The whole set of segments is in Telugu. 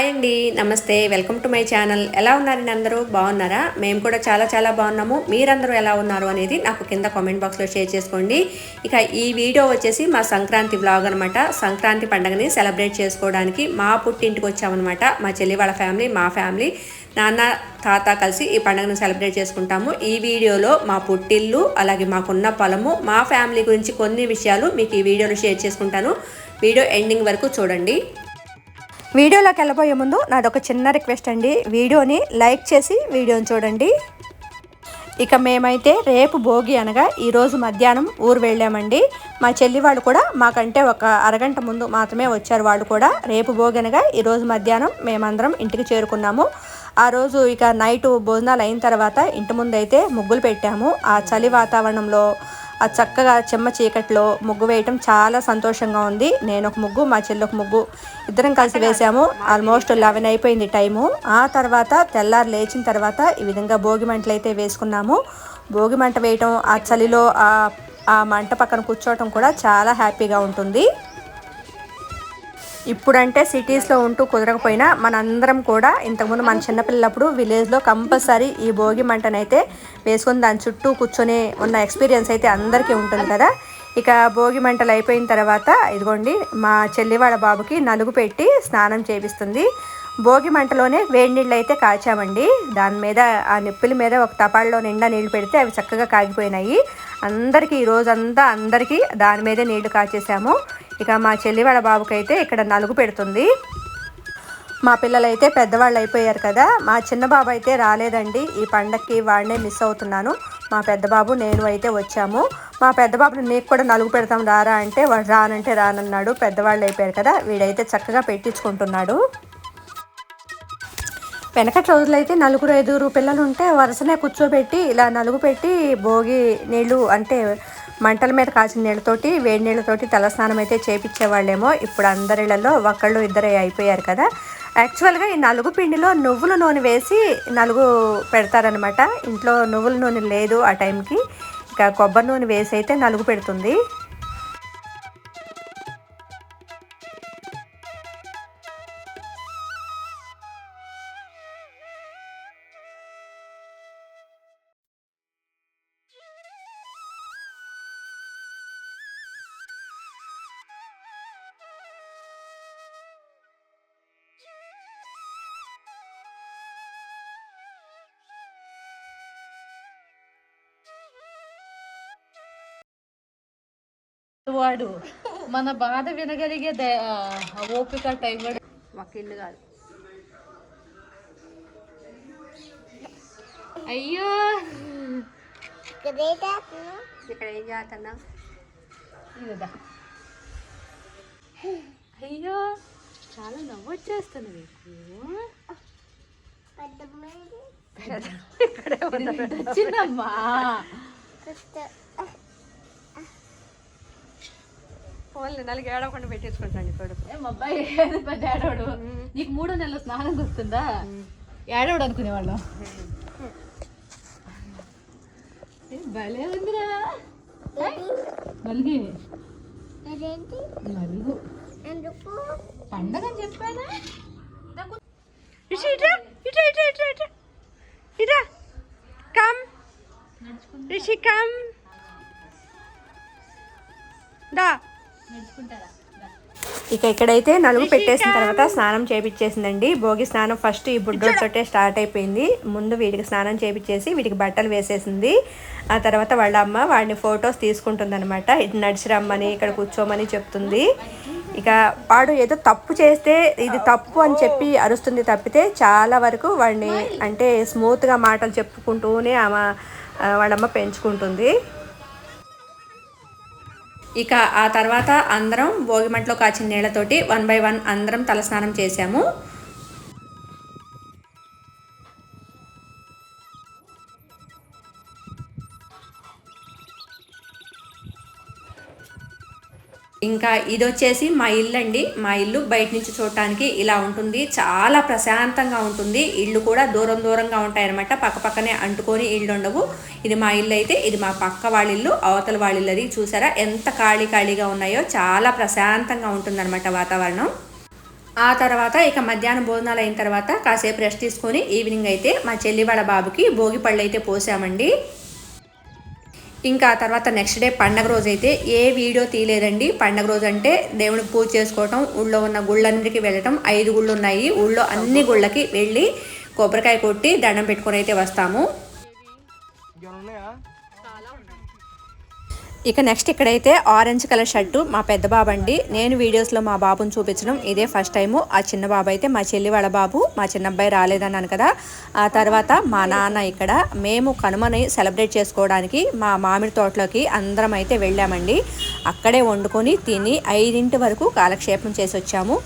హాయ్ అండి నమస్తే వెల్కమ్ టు మై ఛానల్. ఎలా ఉన్నారండి అందరూ? బాగున్నారా? మేము కూడా చాలా చాలా బాగున్నాము. మీరందరూ ఎలా ఉన్నారు అనేది నాకు కింద కామెంట్ బాక్స్లో షేర్ చేసుకోండి. ఇక ఈ వీడియో వచ్చేసి మా సంక్రాంతి వ్లాగ్ అనమాట సంక్రాంతి పండుగని సెలబ్రేట్ చేసుకోవడానికి మా పుట్టింటికి వచ్చామన్నమాట. మా చెల్లి వాళ్ళ ఫ్యామిలీ మా ఫ్యామిలీ నాన్న తాత కలిసి ఈ పండుగను సెలబ్రేట్ చేసుకుంటాము. ఈ వీడియోలో మా పుట్టిల్లు అలాగే మాకున్న పొలము మా ఫ్యామిలీ గురించి కొన్ని విషయాలు మీకు ఈ వీడియోలో షేర్ చేసుకుంటాను. వీడియో ఎండింగ్ వరకు చూడండి. వీడియోలోకి వెళ్ళబోయే ముందు నాది ఒక చిన్న రిక్వెస్ట్ అండి. వీడియోని లైక్ చేసి వీడియోని చూడండి. ఇక మేమైతే రేపు భోగి అనగా ఈరోజు మధ్యాహ్నం ఊరు వెళ్ళామండి. మా చెల్లి వాళ్ళు కూడా మాకంటే ఒక అరగంట ముందు మాత్రమే వచ్చారు వాళ్ళు కూడా. రేపు భోగి అనగా ఈరోజు మధ్యాహ్నం మేమందరం ఇంటికి చేరుకున్నాము. ఆ రోజు ఇక నైట్ భోజనాలు అయిన తర్వాత ఇంటి ముందు అయితే ముగ్గులు పెట్టాము. ఆ చలి వాతావరణంలో ఆ చక్కగా చెమ్మ చీకట్లో ముగ్గు వేయటం చాలా సంతోషంగా ఉంది. నేను ఒక ముగ్గు మా చెల్లి ఒక ముగ్గు ఇద్దరం కలిసి వేసాము ఆల్మోస్ట్ లెవెన్ అయిపోయింది టైము. ఆ తర్వాత తెల్లారు లేచిన తర్వాత ఈ విధంగా భోగి మంటలు అయితే వేసుకున్నాము. భోగి మంట వేయటం ఆ చలిలో ఆ ఆ మంట పక్కన కూర్చోవటం కూడా చాలా హ్యాపీగా ఉంటుంది. ఇప్పుడంటే సిటీస్లో ఉంటూ కుదరకపోయినా మనందరం కూడా ఇంతకుముందు మన చిన్నపిల్లప్పుడు విలేజ్లో కంపల్సరీ ఈ భోగి మంటనైతే వేసుకొని దాని చుట్టూ కూర్చొని ఉన్న ఎక్స్పీరియన్స్ అయితే అందరికీ ఉంటుంది కదా. ఇక భోగి మంటలు అయిపోయిన తర్వాత ఇదిగోండి మా చెల్లివాడ బాబుకి నలుగు పెట్టి స్నానం చేపిస్తుంది. భోగి మంటలోనే వేడి నీళ్ళు అయితే కాచామండి. దాని మీద ఆ నిప్పుల మీద ఒక తపాల్లో నిండా నీళ్ళు పెడితే అవి చక్కగా కాగిపోయినాయి. అందరికీ ఈ రోజంతా అందరికీ దాని మీదే నీళ్ళు కాచేసాము ఇక మా చెల్లి వాళ్ళ బాబుకైతే ఇక్కడ నలుగు పెడుతుంది. మా పిల్లలైతే పెద్దవాళ్ళు అయిపోయారు కదా మా చిన్న బాబు అయితే రాలేదండి. ఈ పండక్కి వాడినే మిస్ అవుతున్నాను. మా పెద్ద బాబు నేను అయితే వచ్చాము. మా పెద్ద బాబుని నీకు కూడా నలుగు పెడతాం రారా అంటే వాడు రానంటే రానన్నాడు. పెద్దవాళ్ళు అయిపోయారు కదా వీడైతే చక్కగా పెట్టించుకుంటున్నాడు. వెనకటి రోజులైతే నలుగురు ఐదుగురు పిల్లలు ఉంటే వరుసనే కూర్చోబెట్టి ఇలా నలుగు పెట్టి భోగి నీళ్ళు అంటే మంటల మీద కాచిన నీళ్ళతోటి వేడి నీళ్ళతోటి తలస్నానం అయితే చేపించేవాళ్ళేమో ఇప్పుడు అందరిళ్ళలో ఒకళ్ళు ఇద్దరే అయిపోయారు కదా. యాక్చువల్గా ఈ నలుగు పిండిలో నువ్వుల నూనె వేసి నలుగు పెడతారనమాట ఇంట్లో నువ్వుల నూనె లేదు ఆ టైంకి. ఇంకా కొబ్బరి నూనె వేసి అయితే నలుగు పెడుతుంది. వాడు మన బాధ వినగలిగే ఓపిక టైం కూడా మాకు ఇల్లు కాదు. అయ్యో! ఇక్కడ ఏం చేస్తున్నా ఇదిదా. అయ్యో! చాలా నవ్వు వచ్చేస్తుంది మీకు చిన్నమ్మా. ఫోన్లు నలుగు ఏడవకుండా పెట్టేసుకుంటాను కొడుకు ఏం అబ్బాయి ఏదో పెద్ద ఏడవడు. నీకు మూడో నెలల స్నానం గుర్తుందా ఏడవడు అనుకునేవాళ్ళం. ఏ, భలే ఉందిరా. పండగ అని చెప్పానా? ఇటు ఇటు ఇటు ఇటు ఇటు ఇటు ఇటు. కమ్. రిషి కమ్. దా. ఇక ఇక్కడైతే నలుగు పెట్టేసిన తర్వాత స్నానం చేపించేసిందండి భోగి స్నానం ఫస్ట్ ఈ బుడ్డోడితోటే స్టార్ట్ అయిపోయింది. ముందు వీడికి స్నానం చేపించేసి వీడికి బట్టలు వేసేసింది. ఆ తర్వాత వాళ్ళ అమ్మ వాడిని ఫొటోస్ తీసుకుంటుంది అనమాట ఇటు నడిచి రమ్మని ఇక్కడ కూర్చోమని చెప్తుంది. ఇక వాడు ఏదో తప్పు చేస్తే ఇది తప్పు అని చెప్పి అరుస్తుంది తప్పితే చాలా వరకు వాడిని అంటే స్మూత్గా మాటలు చెప్పుకుంటూనే ఆమె వాళ్ళమ్మ పెంచుకుంటుంది. ఇక ఆ తర్వాత అందరం భోగిమంటలో కాచిన నీళ్ళతోటి వన్ బై వన్ అందరం తలస్నానం చేశాము. ఇంకా ఇది వచ్చేసి మా ఇల్లు అండి మా ఇల్లు బయట నుంచి చూడటానికి ఇలా ఉంటుంది. చాలా ప్రశాంతంగా ఉంటుంది. ఇల్లు కూడా దూరం దూరంగా ఉంటాయన్నమాట. పక్క పక్కనే అంటుకొని ఇల్లు ఉండవు ఇది మా ఇల్లు అయితే ఇది మా పక్క వాళ్ళ ఇల్లు అవతల వాళ్ళ ఇల్లు అది. చూసారా? ఎంత ఖాళీ ఖాళీగా ఉన్నాయో చాలా ప్రశాంతంగా ఉంటుందన్నమాట వాతావరణం. ఆ తర్వాత ఇక మధ్యాహ్నం భోజనాలు అయిన తర్వాత కాసేపు రెస్ట్ తీసుకొని ఈవినింగ్ అయితే మా చెల్లి వాళ్ళ బాబుకి భోగి పళ్ళు అయితే పోసామండి. ఇంకా తర్వాత నెక్స్ట్ డే పండగ రోజు అయితే ఏ వీడియో తీయలేదండి. పండగ రోజు అంటే దేవుడికి పూజ చేసుకోవటం ఊళ్ళో ఉన్న గుళ్ళన్నిటికీ వెళ్ళటం ఐదు గుళ్ళు ఉన్నాయి. ఊళ్ళో అన్ని గుళ్ళకి వెళ్ళి కొబ్బరికాయ కొట్టి దండం పెట్టుకొని అయితే వస్తాము. ఇక నెక్స్ట్ ఇక్కడైతే ఆరెంజ్ కలర్ షర్టు మా పెద్ద బాబు అండి నేను వీడియోస్లో మా బాబుని చూపించడం ఇదే ఫస్ట్ టైము ఆ చిన్న బాబు అయితే మా చెల్లి వాళ్ళ బాబు మా చిన్న అబ్బాయి రాలేదన్నాను కదా. ఆ తర్వాత మా నాన్న ఇక్కడ. మేము కనుమని సెలబ్రేట్ చేసుకోవడానికి మా మామిడి తోటలోకి అందరం అయితే వెళ్ళామండి. అక్కడే వండుకొని తిని ఐదింటి వరకు కాలక్షేపం చేసి వచ్చాము.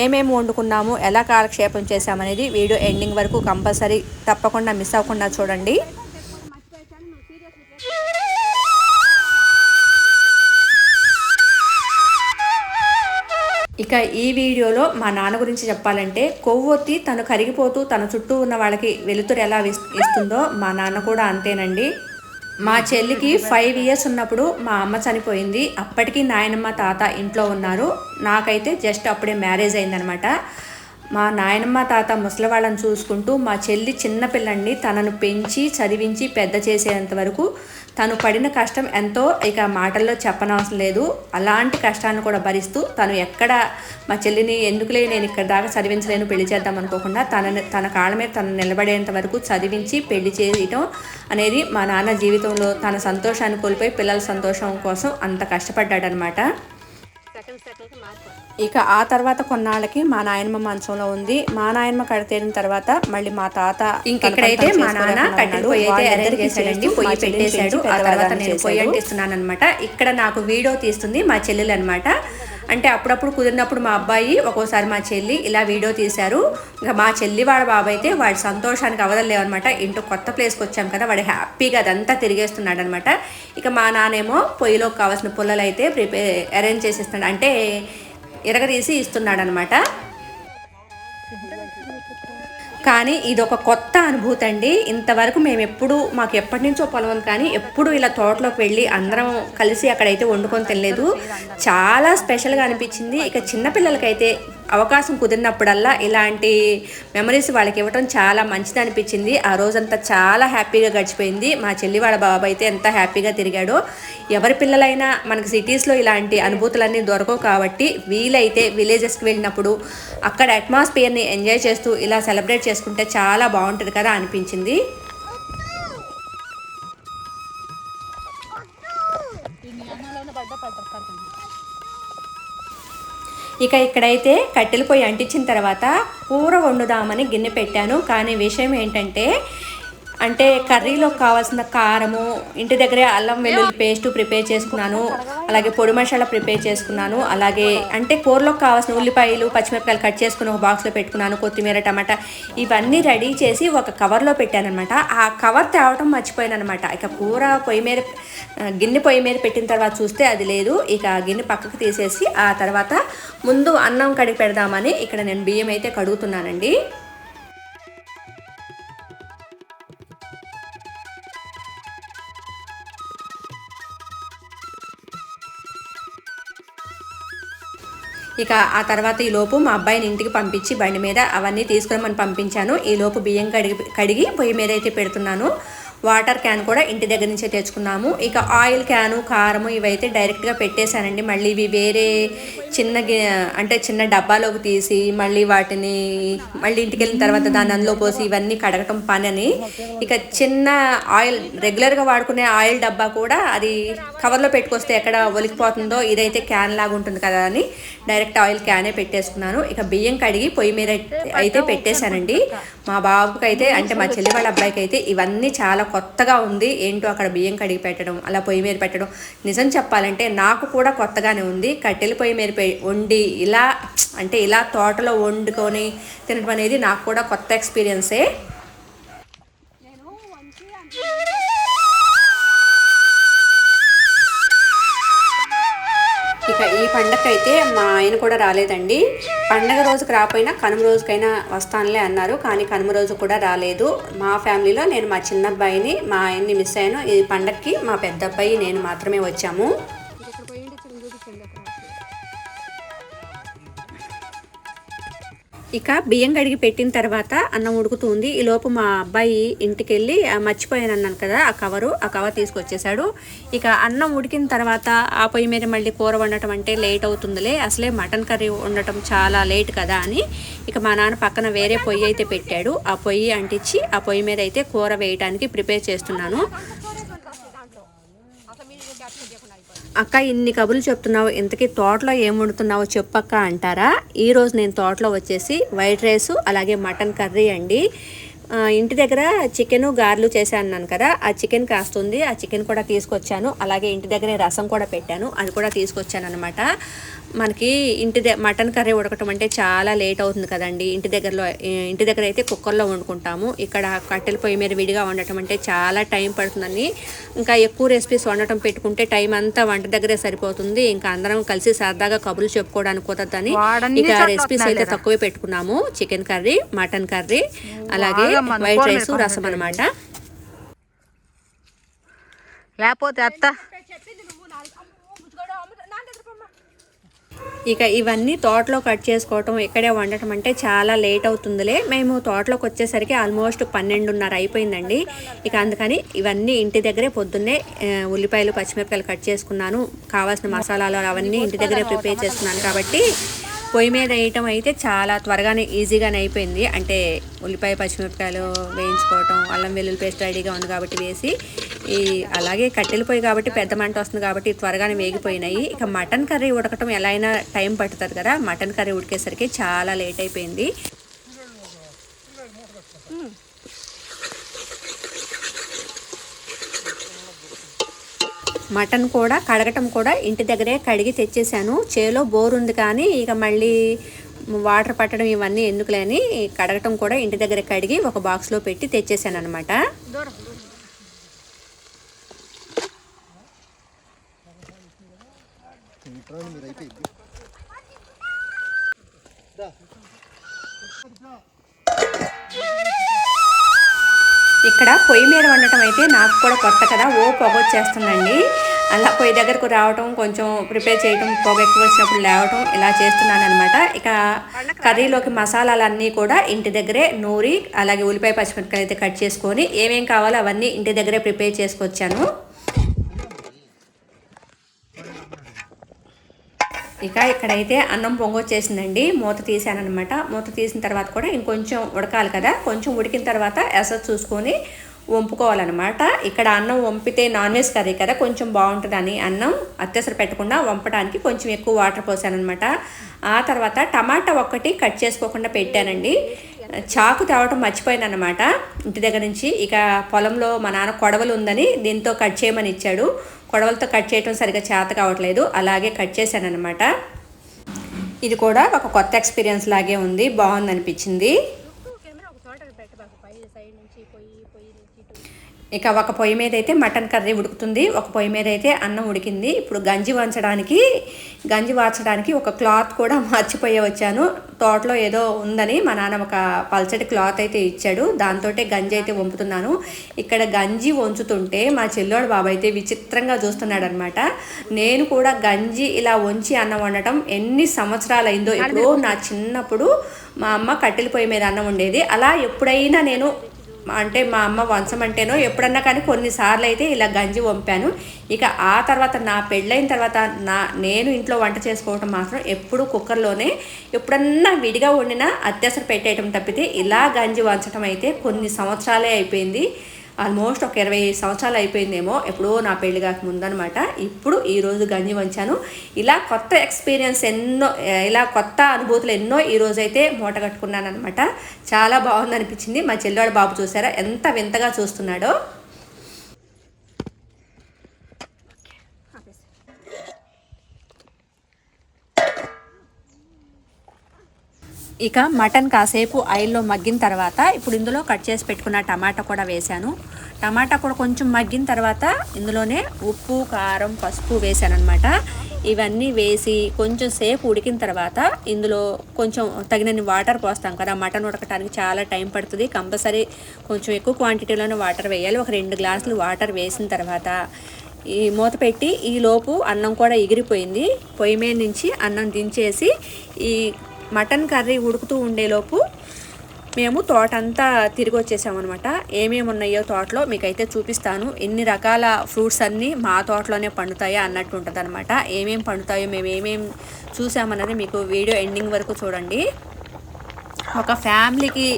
ఏమేమి వండుకున్నాము ఎలా కాలక్షేపం చేశామనేది వీడియో ఎండింగ్ వరకు కంపల్సరీ తప్పకుండా మిస్ అవ్వకుండా చూడండి. ఇక ఈ వీడియోలో మా నాన్న గురించి చెప్పాలంటే కొవ్వొత్తి తను కరిగిపోతూ తన చుట్టూ ఉన్న వాళ్ళకి వెలుతురు ఎలా ఇస్తుందో మా నాన్న కూడా అంతేనండి. మా చెల్లికి ఫైవ్ ఇయర్స్ ఉన్నప్పుడు మా అమ్మ చనిపోయింది. అప్పటికి నాయనమ్మ తాత ఇంట్లో ఉన్నారు. నాకైతే జస్ట్ అప్పుడే మ్యారేజ్ అయిందనమాట. మా నాయనమ్మ తాత ముసలి వాళ్ళని చూసుకుంటూ మా చెల్లి చిన్నపిల్లండి తనను పెంచి చదివించి పెద్ద చేసేంత వరకు తను పడిన కష్టం ఎంతో ఇక మాటల్లో చెప్పనవసరం లేదు. అలాంటి కష్టాన్ని కూడా భరిస్తూ తను ఎక్కడ మా చెల్లిని ఎందుకులే నేను ఇక్కడ దాకా చదివించలేను పెళ్ళి చేద్దాం అనుకోకుండా తనని తన కాళ్ళ మీద తను నిలబడేంత వరకు చదివించి పెళ్ళి చేయటం అనేది మా నాన్న జీవితంలో తన సంతోషాన్ని కోల్పోయి పిల్లల సంతోషం కోసం అంత కష్టపడ్డాడనమాట ఇక ఆ తర్వాత కొన్నాళ్ళకి మా నాయనమ్మ మంచంలో ఉంది. మా నాయనమ్మ కడతేరిన తర్వాత మళ్ళీ మా తాత ఇంకెక్కడైతే మా నాన్న కట్టెలు. పొయ్యి అయితే అరేంజ్ చేశాడండి పొయ్యి పెట్టేశాడు. ఆ తర్వాత నేను పొయ్యి. అంటిస్తున్నాను అనమాట ఇక్కడ నాకు వీడియో తీస్తుంది మా చెల్లెలు అనమాట అంటే అప్పుడప్పుడు కుదిరినప్పుడు మా అబ్బాయి ఒక్కోసారి మా చెల్లి ఇలా వీడియో తీశారు. ఇంకా మా చెల్లి వాడు బాబు అయితే వాడి సంతోషానికి అవదలేవన్నమాట ఇంటూ కొత్త ప్లేస్కి వచ్చాం కదా వాడు హ్యాపీగా అదంతా తిరిగేస్తున్నాడు అనమాట ఇక మా నానేమో పొయ్యిలోకి కావాల్సిన పుల్లలు అయితే ప్రిపేర్ అరేంజ్ చేసేస్తున్నాడు. అంటే ఇరగదీసి ఇస్తున్నాడు అనమాట కానీ ఇది ఒక కొత్త అనుభూతి అండి. ఇంతవరకు మేము ఎప్పుడు మాకు ఎప్పటి నుంచో పొలం కానీ ఎప్పుడు ఇలా తోటలోకి వెళ్ళి అందరం కలిసి అక్కడైతే వండుకొని తినలేదు. చాలా స్పెషల్గా అనిపించింది. ఇక చిన్నపిల్లలకైతే అవకాశం కుదిరినప్పుడల్లా ఇలాంటి మెమరీస్ వాళ్ళకి ఇవ్వటం చాలా మంచిది అనిపించింది ఆ రోజంతా చాలా హ్యాపీగా గడిచిపోయింది. మా చెల్లి వాళ్ళ బాబు అయితే ఎంత హ్యాపీగా తిరిగాడో. ఎవరి పిల్లలైనా మనకి సిటీస్లో ఇలాంటి అనుభూతులన్నీ దొరకవు కాబట్టి వీలైతే విలేజెస్కి వెళ్ళినప్పుడు అక్కడ అట్మాస్ఫియర్ని ఎంజాయ్ చేస్తూ ఇలా సెలబ్రేట్ చేసుకుంటే చాలా బాగుంటుంది కదా అనిపించింది. ఇక ఇక్కడైతే కట్టెలు పొయ్యి అంటించిన తర్వాత కూర వండుదామని గిన్నె పెట్టాను. కానీ విషయం ఏంటంటే అంటే కర్రీలో కావాల్సిన కారము ఇంటి దగ్గరే అల్లం వెల్లుల్లి పేస్ట్ ప్రిపేర్ చేసుకున్నాను. అలాగే పొడి మసాలా ప్రిపేర్ చేసుకున్నాను. అలాగే అంటే కూరలోకి కావాల్సిన ఉల్లిపాయలు పచ్చిమిరపకాయలు కట్ చేసుకుని ఒక బాక్స్లో పెట్టుకున్నాను. కొత్తిమీర టమాటా ఇవన్నీ రెడీ చేసి ఒక కవర్లో పెట్టానమాట ఆ కవర్ తేవటం మర్చిపోయాను అనమాట ఇక కూర పొయ్యి మీద గిన్నె పొయ్యి మీద పెట్టిన తర్వాత చూస్తే అది లేదు. ఇక గిన్నె పక్కకు తీసేసి ఆ తర్వాత ముందు అన్నం కడిగి పెడదామని ఇక్కడ నేను బియ్యం అయితే కడుగుతున్నానండి. ఇక ఆ తర్వాత ఈ లోపు మా అబ్బాయిని ఇంటికి పంపించి బండి మీద అవన్నీ తీసుకురమ్మని పంపించాను. ఈ లోపు బియ్యం కడిగి కడిగి పొయ్యి మీద అయితే పెడుతున్నాను. వాటర్ క్యాన్ కూడా ఇంటి దగ్గర నుంచే తెచ్చుకున్నాము. ఇక ఆయిల్ క్యాను కారము ఇవైతే డైరెక్ట్గా పెట్టేశానండి. మళ్ళీ ఇవి వేరే చిన్న అంటే చిన్న డబ్బాలోకి తీసి మళ్ళీ వాటిని మళ్ళీ ఇంటికి వెళ్ళిన తర్వాత దాని అందులో పోసి ఇవన్నీ కడగటం పని ఇక చిన్న ఆయిల్ రెగ్యులర్గా వాడుకునే ఆయిల్ డబ్బా కూడా అది కవర్లో పెట్టుకొస్తే ఎక్కడ ఒలికిపోతుందో ఇదైతే క్యాన్ లాగా ఉంటుంది కదా అని డైరెక్ట్ ఆయిల్ క్యానే పెట్టేసుకున్నాను. ఇక బియ్యం కడిగి పొయ్యి మీద అయితే పెట్టేశానండి. మా బాబుకి అయితే అంటే మా చెల్లి వాళ్ళ అబ్బాయికి అయితే ఇవన్నీ చాలా కొత్తగా ఉంది. ఏంటో అక్కడ బియ్యం కడిగి పెట్టడం అలా పొయ్యి మీద పెట్టడం. నిజం చెప్పాలంటే నాకు కూడా కొత్తగానే ఉంది. కట్టెల పొయ్యి మీద పె- వండి ఇలా అంటే ఇలా తోటలో వండుకొని తినడం అనేది నాకు కూడా కొత్త ఎక్స్పీరియన్సే ఈ ఇక ఈ పండగకైతే మా ఆయన కూడా రాలేదండి. పండగ రోజుకి రాకపోయినా కనుమ రోజుకైనా వస్తానులే అన్నారు. కానీ కనుమ రోజు కూడా రాలేదు. మా ఫ్యామిలీలో నేను మా చిన్న అబ్బాయిని మా ఆయన్ని మిస్ అయ్యాను. ఈ పండగకి మా పెద్ద అబ్బాయి నేను మాత్రమే వచ్చాము. ఇక బియ్యం కడిగి పెట్టిన తర్వాత అన్నం ఉడుకుతుంది. ఈ లోపు మా అబ్బాయి ఇంటికి వెళ్ళి మర్చిపోయాను అన్నాను కదా ఆ కవరు ఆ కవర్ తీసుకొచ్చేసాడు ఇక అన్నం ఉడికిన తర్వాత ఆ పొయ్యి మీద మళ్ళీ కూర వండటం అంటే లేట్ అవుతుందిలే అసలే మటన్ కర్రీ వండటం చాలా లేట్ కదా అని. ఇక మా నాన్న పక్కన వేరే పొయ్యి అయితే పెట్టాడు. ఆ పొయ్యి అంటించి ఆ పొయ్యి మీద అయితే కూర వేయడానికి ప్రిపేర్ చేస్తున్నాను. అక్క ఇన్ని కబుర్లు చెప్తున్నావు ఇంతకీ తోటలో ఏం వండుతున్నావో చెప్పక్క అంటారా? ఈరోజు నేను తోటలో వచ్చేసి వైట్ రైస్ అలాగే మటన్ కర్రీ అండి. ఇంటి దగ్గర చికెన్ గారెలు చేశాను అన్నాను కదా. ఆ చికెన్ కాస్తుంది. ఆ చికెన్ కూడా తీసుకొచ్చాను. అలాగే ఇంటి దగ్గరే రసం కూడా పెట్టాను. అది కూడా తీసుకొచ్చాను అనమాట మనకి ఇంటి మటన్ కర్రీ ఉడకటం అంటే చాలా లేట్ అవుతుంది కదండి. ఇంటి దగ్గరలో ఇంటి దగ్గర అయితే కుక్కర్లో వండుకుంటాము. ఇక్కడ కట్టెల పొయ్యి మీద విడిగా వండటం అంటే చాలా టైం పడుతుందని ఇంకా ఎక్కువ రెసిపీస్ వండటం పెట్టుకుంటే టైం అంతా వంట దగ్గరే సరిపోతుంది. ఇంకా అందరం కలిసి సరదాగా కబుర్లు చెప్పుకోవడానికి కుదరదని ఇక రెసిపీస్ అయితే తక్కువే పెట్టుకున్నాము. చికెన్ కర్రీ మటన్ కర్రీ అలాగే వైట్ రైస్ రసం అనమాట లేకపోతే అత్త. ఇక ఇవన్నీ తోటలో కట్ చేసుకోవటం ఇక్కడే వండటం అంటే చాలా లేట్ అవుతుందిలే. మేము తోటలోకి వచ్చేసరికి ఆల్మోస్ట్ పన్నెండున్నర అయిపోయిందండి. ఇక అందుకని ఇవన్నీ ఇంటి దగ్గరే పొద్దున్నే ఉల్లిపాయలు పచ్చిమిరపకాయలు కట్ చేసుకున్నాను. కావాల్సిన మసాలాలు అవన్నీ ఇంటి దగ్గరే ప్రిపేర్ చేసుకున్నాను కాబట్టి పొయ్యి మీద వేయటం అయితే చాలా త్వరగానే ఈజీగానే అయిపోయింది. అంటే ఉల్లిపాయ పచ్చిమిరపకాయలు వేయించుకోవటం అల్లం వెల్లుల్లి పేస్ట్ రెడీగా ఉంది కాబట్టి వేసి ఈ అలాగే కట్టెల పొయ్యి కాబట్టి పెద్ద మంట వస్తుంది కాబట్టి త్వరగానే వేగిపోయినాయి. ఇక మటన్ కర్రీ ఉడకటం ఎలా అయినా టైం పడుతుంది కదా మటన్ కర్రీ ఉడికేసరికి చాలా లేట్ అయిపోయింది. మటన్ కూడా కడగటం కూడా ఇంటి దగ్గరే కడిగి తెచ్చేసాను చేలో బోర్ ఉంది కానీ ఇక మళ్ళీ వాటర్ పట్టడం ఇవన్నీ ఎందుకులే అని కడగటం కూడా ఇంటి దగ్గర కడిగి ఒక బాక్స్లో పెట్టి తెచ్చేసాను అనమాట నాకు కూడా కొత్త కదా ఓ పొగ వచ్చేస్తుందండి. అలా పొయ్యి దగ్గరకు రావటం కొంచెం ప్రిపేర్ చేయటం పొగ ఎక్కువ వచ్చినప్పుడు లేవటం ఇలా చేస్తున్నాను అనమాట ఇక కర్రీలోకి మసాలాలన్నీ కూడా ఇంటి దగ్గరే నూరి అలాగే ఉల్లిపాయ పచ్చిమిరపకాయలు అయితే కట్ చేసుకొని ఏమేం కావాలో అవన్నీ ఇంటి దగ్గరే ప్రిపేర్ చేసుకొచ్చాను. ఇక ఇక్కడైతే అన్నం పొంగొచ్చేసిందండి మూత తీసాను అనమాట మూత తీసిన తర్వాత కూడా ఇంకొంచెం ఉడకాలి కదా కొంచెం ఉడికిన తర్వాత ఎసరు చూసుకొని వంపుకోవాలన్నమాట. ఇక్కడ అన్నం వంపితే నాన్ వెజ్ కర్రీ కదా కొంచెం బాగుంటుందని అన్నం అత్యవసర పెట్టకుండా వంపడానికి కొంచెం ఎక్కువ వాటర్ పోసానమాట ఆ తర్వాత టమాటా ఒక్కటి కట్ చేసుకోకుండా పెట్టానండి. చాకు తేవటం మర్చిపోయాను అనమాట ఇంటి దగ్గర నుంచి ఇక పొలంలో మా నాన్న కొడవలు ఉందని దీంతో కట్ చేయమని ఇచ్చాడు. కొడవలతో కట్ చేయటం సరిగ్గా చేత కావట్లేదు అలాగే కట్ చేశాను అనమాట ఇది కూడా ఒక కొత్త ఎక్స్పీరియన్స్ లాగే ఉంది బాగుంది అనిపించింది ఇక ఒక పొయ్యి మీద అయితే మటన్ కర్రీ ఉడుకుతుంది. ఒక పొయ్యి మీద అయితే అన్నం ఉడికింది. ఇప్పుడు గంజి వంచడానికి గంజి వార్చడానికి ఒక క్లాత్ కూడా మర్చిపోయి వచ్చాను. తోటలో ఏదో ఉందని మా నాన్న ఒక పల్చటి క్లాత్ అయితే ఇచ్చాడు. దాంతో గంజి అయితే వంపుతున్నాను. ఇక్కడ గంజి వంచుతుంటే మా చెల్లోడు బాబు అయితే విచిత్రంగా చూస్తున్నాడు అనమాట నేను కూడా గంజి ఇలా వంచి అన్నం వండటం ఎన్ని సంవత్సరాలు అయిందో ఎప్పుడో నా చిన్నప్పుడు మా అమ్మ కట్టెల పొయ్యి మీద అన్నం ఉండేది అలా ఎప్పుడైనా నేను అంటే మా అమ్మ వంచమంటేనో ఎప్పుడన్నా కానీ కొన్నిసార్లు అయితే ఇలా గంజి వంపాను. ఇక ఆ తర్వాత నా పెళ్ళైన తర్వాత నా నేను ఇంట్లో వంట చేసుకోవటం మాత్రం ఎప్పుడు కుక్కర్లోనే ఎప్పుడన్నా విడిగా వండినా అత్యవసర పెట్టేయటం తప్పితే ఇలా గంజి వంచటం అయితే కొన్ని సంవత్సరాలే అయిపోయింది. ఆల్మోస్ట్ ఒక ఇరవై సంవత్సరాలు అయిపోయిందేమో ఎప్పుడో నా పెళ్ళి కాక ముందనమాట. ఇప్పుడు ఈ రోజు గంజి వంచాను. ఇలా కొత్త ఎక్స్పీరియన్స్ ఎన్నో ఇలా కొత్త అనుభూతులు ఎన్నో ఈ అయితే మూట కట్టుకున్నాను అనమాట చాలా బాగుంది అనిపించింది మా చెల్లెడు బాబు చూసారా? ఎంత వింతగా చూస్తున్నాడో. ఇక మటన్ కాసేపు ఆయిల్లో మగ్గిన తర్వాత ఇప్పుడు ఇందులో కట్ చేసి పెట్టుకున్న టమాటా కూడా వేశాను. టమాటా కూడా కొంచెం మగ్గిన తర్వాత ఇందులోనే ఉప్పు కారం పసుపు వేసాను అనమాట ఇవన్నీ వేసి కొంచెం సేపు ఉడికిన తర్వాత ఇందులో కొంచెం తగినన్ని వాటర్ పోస్తాం కదా మటన్ ఉడకటానికి చాలా టైం పడుతుంది. కంపల్సరీ కొంచెం ఎక్కువ క్వాంటిటీలోనే వాటర్ వేయాలి. ఒక రెండు గ్లాసులు వాటర్ వేసిన తర్వాత ఈ మూత పెట్టి ఈ లోపు అన్నం కూడా ఎగిరిపోయింది. పొయ్యి మీద నుంచి అన్నం దించేసి ఈ మటన్ కర్రీ ఉడుకుతూ ఉండేలోపు మేము తోట అంతా తిరిగి వచ్చేసామన్నమాట ఏమేమి ఉన్నాయో తోటలో మీకైతే చూపిస్తాను. ఎన్ని రకాల ఫ్రూట్స్ అన్నీ మా తోటలోనే పండుతాయో అన్నట్టు ఉంటుంది అనమాట ఏమేమి పండుతాయో మేము ఏమేమి చూసామన్నది మీకు వీడియో ఎండింగ్ వరకు చూడండి. ఒక ఫ్యామిలీకి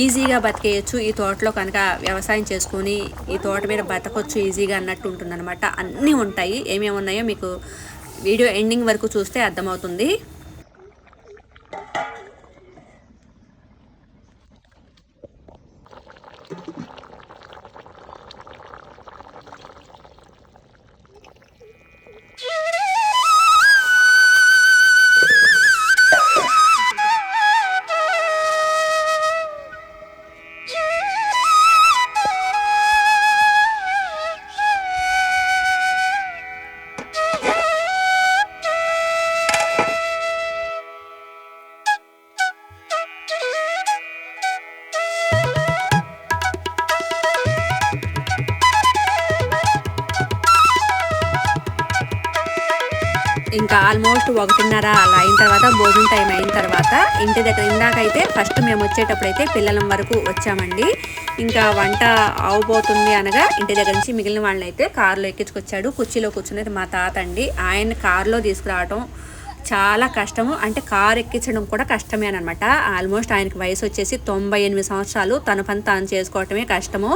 ఈజీగా బతికేయచ్చు. ఈ తోటలో కనుక వ్యవసాయం చేసుకొని ఈ తోట మీద బతకొచ్చు ఈజీగా అన్నట్టు ఉంటుందన్నమాట. అన్నీ ఉంటాయి. ఏమేమి ఉన్నాయో మీకు వీడియో ఎండింగ్ వరకు చూస్తే అర్థమవుతుంది. ఇంకా ఆల్మోస్ట్ ఒకటిన్నర అలా అయిన తర్వాత భోజనం టైం అయిన తర్వాత ఇంటి దగ్గర ఇందాకైతే ఫస్ట్ మేము వచ్చేటప్పుడైతే పిల్లలం వరకు వచ్చామండి. ఇంకా వంట అవబోతుంది అనగా ఇంటి దగ్గర నుంచి మిగిలిన వాళ్ళని అయితే కారులో ఎక్కించుకొచ్చాడు. కుర్చీలో కూర్చునేది మా తాత అండి. ఆయన కారులో తీసుకురావటం చాలా కష్టము. అంటే కారు ఎక్కించడం కూడా కష్టమే అనమాట. ఆల్మోస్ట్ ఆయనకి వయసు వచ్చేసి తొంభై ఎనిమిది సంవత్సరాలు. తన పని తాను చేసుకోవటమే కష్టము.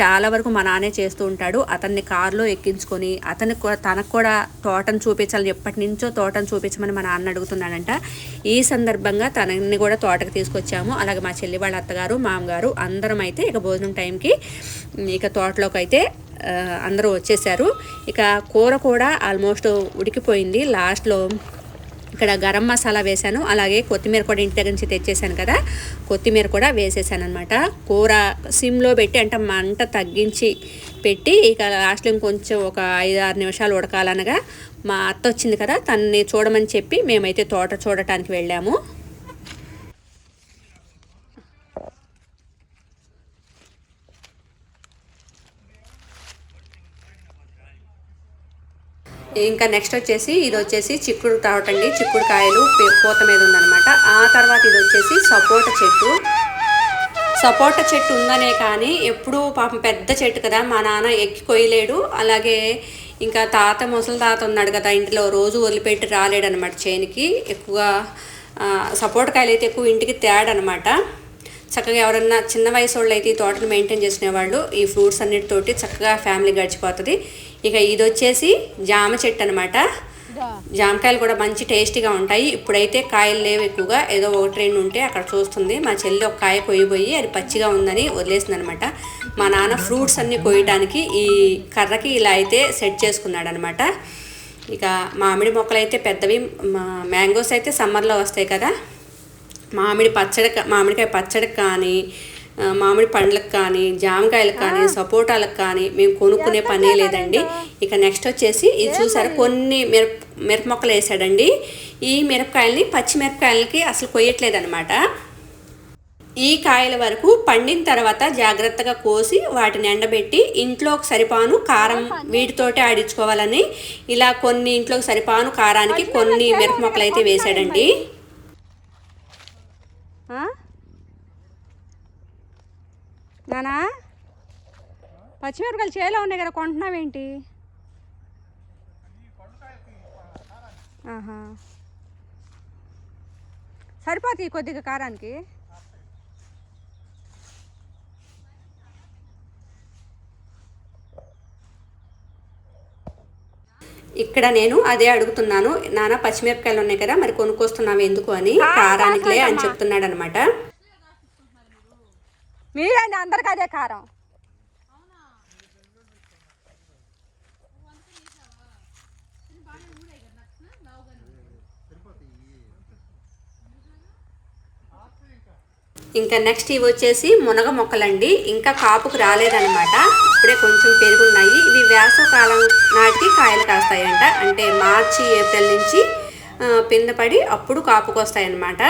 చాలా వరకు మా నాన్నే చేస్తూ ఉంటాడు. అతన్ని కారులో ఎక్కించుకొని అతనికి తనకు కూడా తోటను చూపించాలని ఎప్పటి నుంచో తోటను చూపించమని మా నాన్న అడుగుతున్నాడంట. ఈ సందర్భంగా తనని కూడా తోటకు తీసుకొచ్చాము. అలాగే మా చెల్లి వాళ్ళ అత్తగారు మామగారు అందరం అయితే ఇక భోజనం టైంకి ఇక తోటలోకి అయితే అందరూ వచ్చేసారు. ఇక కూర కూడా ఆల్మోస్ట్ ఉడికిపోయింది. లాస్ట్లో ఇక్కడ గరం మసాలా వేశాను. అలాగే కొత్తిమీర కూడా ఇంటి దగ్గర నుంచి తెచ్చేసాను కదా. కొత్తిమీర కూడా వేసేసాను అనమాట కూర సిమ్లో పెట్టి అంటే మంట తగ్గించి పెట్టి ఇక లాస్ట్లో ఇంకొంచెం ఒక ఐదు ఆరు నిమిషాలు ఉడకాలనగా మా అత్త వచ్చింది కదా తన్ని చూడమని చెప్పి మేమైతే తోట చూడటానికి వెళ్ళాము. ఇంకా నెక్స్ట్ వచ్చేసి ఇది వచ్చేసి చిక్కుడు తావటండి చిక్కుడు కాయలు పూత మీద ఉందన్నమాట. ఆ తర్వాత ఇది వచ్చేసి సపోటా చెట్టు. సపోటా చెట్టు ఉందనే కానీ ఎప్పుడూ పాపం పెద్ద చెట్టు కదా. మా నాన్న ఎక్కి కొయ్యలేడు. అలాగే ఇంకా తాత ముసలి తాత ఉన్నాడు కదా ఇంట్లో. రోజు వదిలిపెట్టి రాలేడనమాట చేనికి. ఎక్కువగా సపోటా కాయలు అయితే ఎక్కువ ఇంటికి తేడనమాట చక్కగా ఎవరన్నా చిన్న వయసు వాళ్ళు అయితే ఈ తోటను మెయింటైన్ చేసుకునేవాళ్ళు. ఈ ఫ్రూట్స్ అన్నిటితోటి చక్కగా ఫ్యామిలీ గడిచిపోతుంది. ఇక ఇది వచ్చేసి జామ చెట్టు అనమాట జామకాయలు కూడా మంచి టేస్టీగా ఉంటాయి. ఇప్పుడైతే కాయలు లేవు ఎక్కువగా. ఏదో ఒకటి రెండు ఉంటే అక్కడ చూస్తుంది. మా చెల్లి ఒక కాయ కొయ్యిపోయి అది పచ్చిగా ఉందని వదిలేసింది అనమాట మా నాన్న ఫ్రూట్స్ అన్ని కొయ్యడానికి ఈ కర్రకి ఇలా అయితే సెట్ చేసుకున్నాడు అనమాట ఇక మామిడి మొక్కలు అయితే పెద్దవి. మా మ్యాంగోస్ అయితే సమ్మర్లో వస్తాయి కదా. మామిడి పచ్చడి మామిడికాయ పచ్చడికి కానీ మామిడి పండ్లకు కానీ జామకాయలకు కానీ సపోటాలకు కానీ మేము కొనుక్కునే పనే లేదండి. ఇక నెక్స్ట్ వచ్చేసి ఇది చూసారు? కొన్ని మిరప మిరప మొక్కలు వేసాడండి. ఈ మిరపకాయల్ని పచ్చి మిరపకాయలకి అసలు కొయ్యట్లేదన్నమాట. ఈ కాయల వరకు పండిన తర్వాత జాగ్రత్తగా కోసి వాటిని ఎండబెట్టి ఇంట్లోకి సరిపాను కారం వీటితోటే ఆడించుకోవాలని ఇలా కొన్ని ఇంట్లోకి సరిపాను కారానికి కొన్ని మిరప మొక్కలు అయితే వేసాడండి. నానా? పచ్చిమిరపకాయలు చేలో ఉన్నాయి కదా కొంటున్నావేంటి? ఆహా. సరిపోతాయి కొద్దిగా కారానికి? ఇక్కడ నేను అదే అడుగుతున్నాను. నాన్న పచ్చిమిరపకాయలు ఉన్నాయి కదా మరి కొనుక్కొస్తున్నావు ఎందుకు అని? కారానికిలే అని చెప్తున్నాడు అనమాట మీరండి అందరికి అదే కారం. ఇంకా నెక్స్ట్ ఇవి వచ్చేసి మునగ మొక్కలండి. ఇంకా కాపుకు రాలేదనమాట ఇప్పుడే కొంచెం పెరుగున్నాయి. ఇవి వేసవకాలం నాటికి కాయలు కాస్తాయంట. అంటే మార్చి ఏప్రిల్ నుంచి పిందపడి పడి అప్పుడు కాపుకు వస్తాయన్నమాట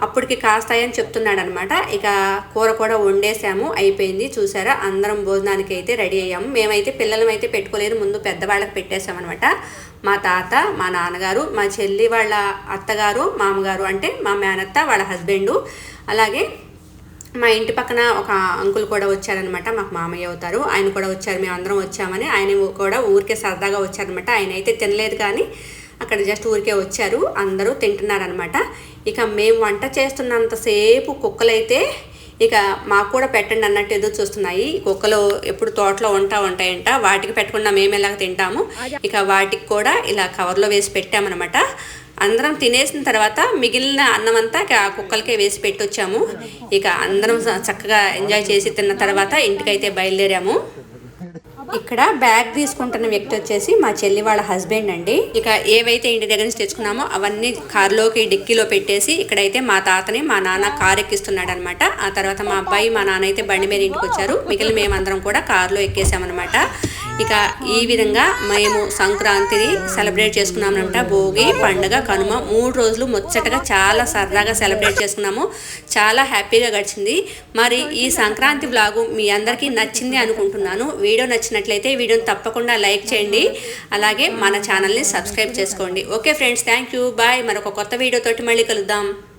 అప్పటికి కాస్తాయని చెప్తున్నాడు అనమాట ఇక కూర కూడా వండేసాము అయిపోయింది. చూసారా? అందరం భోజనానికి అయితే రెడీ అయ్యాము. మేమైతే పిల్లలం అయితే పెట్టుకోలేదు ముందు పెద్దవాళ్ళకి పెట్టేశామనమాట. మా తాత మా నాన్నగారు మా చెల్లి వాళ్ళ అత్తగారు మామగారు అంటే మా మేనత్త వాళ్ళ హస్బెండు. అలాగే మా ఇంటి పక్కన ఒక అంకుల్ కూడా వచ్చారనమాట మాకు మామయ్య అవుతారు. ఆయన కూడా వచ్చారు మేము అందరం వచ్చామని. ఆయన కూడా ఊరికే సరదాగా వచ్చారనమాట. ఆయన అయితే తినలేదు కానీ అక్కడ జస్ట్ ఊరికే వచ్చారు. అందరూ తింటున్నారనమాట. ఇక మేము వంట చేస్తున్నంతసేపు కుక్కలైతే ఇక మాకు కూడా పెట్టండి అన్నట్టు ఎదురు చూస్తున్నాయి. కుక్కలు ఎప్పుడు తోటలో ఉంటా ఉంటాయంట. వాటికి పెట్టకుండా మేము ఎలాగ తింటాము? ఇక వాటికి కూడా ఇలా కవర్లో వేసి పెట్టామన్నమాట. అందరం తినేసిన తర్వాత మిగిలిన అన్నం అంతా ఇక ఆ కుక్కలకే వేసి పెట్టొచ్చాము. ఇక అందరం చక్కగా ఎంజాయ్ చేసి తిన్న తర్వాత ఇంటికైతే బయలుదేరాము. ఇక్కడ బ్యాగ్ తీసుకుంటున్న వ్యక్తి వచ్చేసి మా చెల్లి వాళ్ళ హస్బెండ్ అండి. ఇక ఏవైతే ఇంటి దగ్గర నుంచి తెచ్చుకున్నామో అవన్నీ కారులోకి డిక్కీలో పెట్టేసి ఇక్కడైతే మా తాతని మా నాన్న కార్ ఎక్కిస్తున్నాడు అనమాట ఆ తర్వాత మా అబ్బాయి మా నాన్న అయితే బండి మీద ఇంటికి వచ్చారు. మిగిలిన మేమందరం కూడా కారులో ఎక్కేసామన్నమాట ఇక ఈ విధంగా మేము సంక్రాంతిని సెలబ్రేట్ చేసుకున్నామంట. భోగి పండుగ కనుమ మూడు రోజులు ముచ్చటగా చాలా సరదాగా సెలబ్రేట్ చేసుకున్నాము. చాలా హ్యాపీగా గడిచింది. మరి ఈ సంక్రాంతి బ్లాగు మీ అందరికీ నచ్చింది అనుకుంటున్నాను. వీడియో నచ్చినట్లయితే వీడియోని తప్పకుండా లైక్ చేయండి. అలాగే మన ఛానల్ని సబ్స్క్రైబ్ చేసుకోండి. Okay friends thank you. Bye. మరొక కొత్త వీడియోతోటి మళ్ళీ కలుద్దాం.